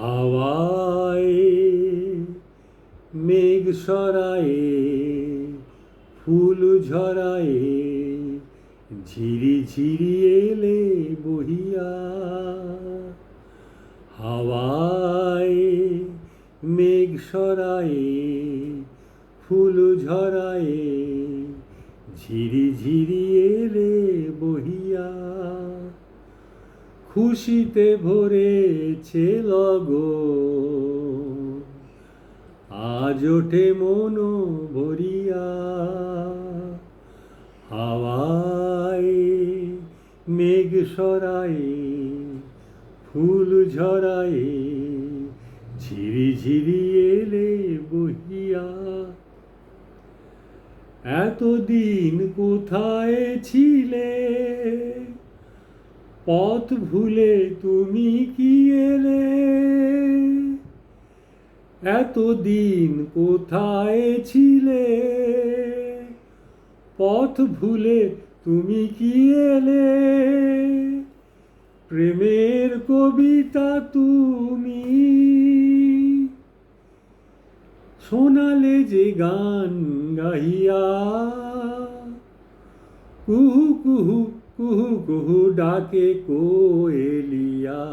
হাওয়ায় মেঘ সরায়ে, ফুল ঝরায়ে ঝিরি ঝিরি এলে বহিয়া। হাওয়ায় মেঘ সরায়ে, ফুল ঝরায়ে ঝিরি ঝিরি এলে বহিয়া। খুশিতে ভরেছে লগন। আজ ওঠে মন ভরিয়া, হাওয়ায় মেঘ সরায়ে, ফুল ঝরায়ে, ঝিরি ঝিরি এলে বহিয়া। এতদিন কোথায় ছিলে পথ ভুলে তুমি কি এলে? এতদিন কোথায় ছিলে? পথ ভুলে তুমি কি এলে? প্রেমের কবিতা তুমি শোনালে যে গান গাইয়া কুহু কুহু কুহু কুহু ডাকে কোয়েলিয়া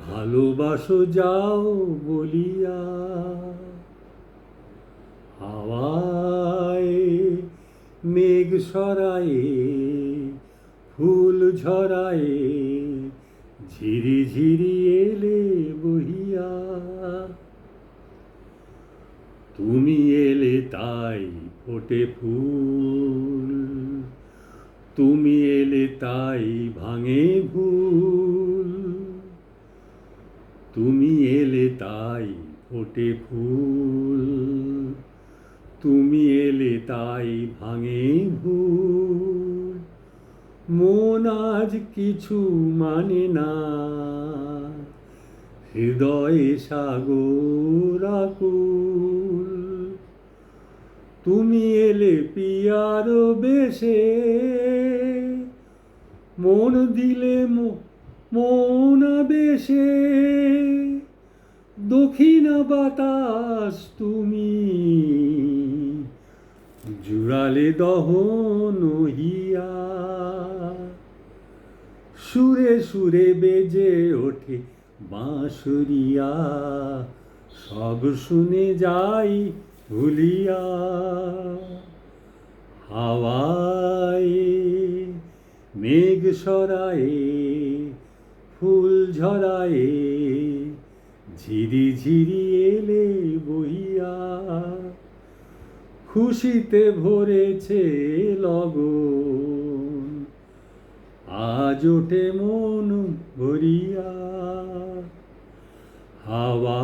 ভালোবাসো যাও বলিয়া। হাওয়ায় মেঘ সরায়ে ফুল ঝরায়ে, ঝিরি ঝিরি এলে বহিয়া। তুমি এলে তাই ফোটে ফুল। তুমি এলে তাই ভাঙে ভুল। তুমি এলে তাই ফোটে ফুল। তুমি এলে তাই ভাঙে ভুল। মন আজ কিছু মানে না। হৃদয়ে সাগর তুমি এলে পিয়ার বেশে। মন দিলে মন বেশে দক্ষিণ বাতাস তুমি। জুড়ালে দহন হিয়া। সুরে সুরে বেজে ওঠে বাঁশুরিয়া। সব শুনে যাই ভুলিয়া। হাওয়ায় মেঘ সরায়ে, ফুল ঝরায়ে, ঝিরি ঝিরি এলে বইয়া খুশিতে ভরেছে লগন, আজ ওঠে মন ভরিয়া। হাওয়া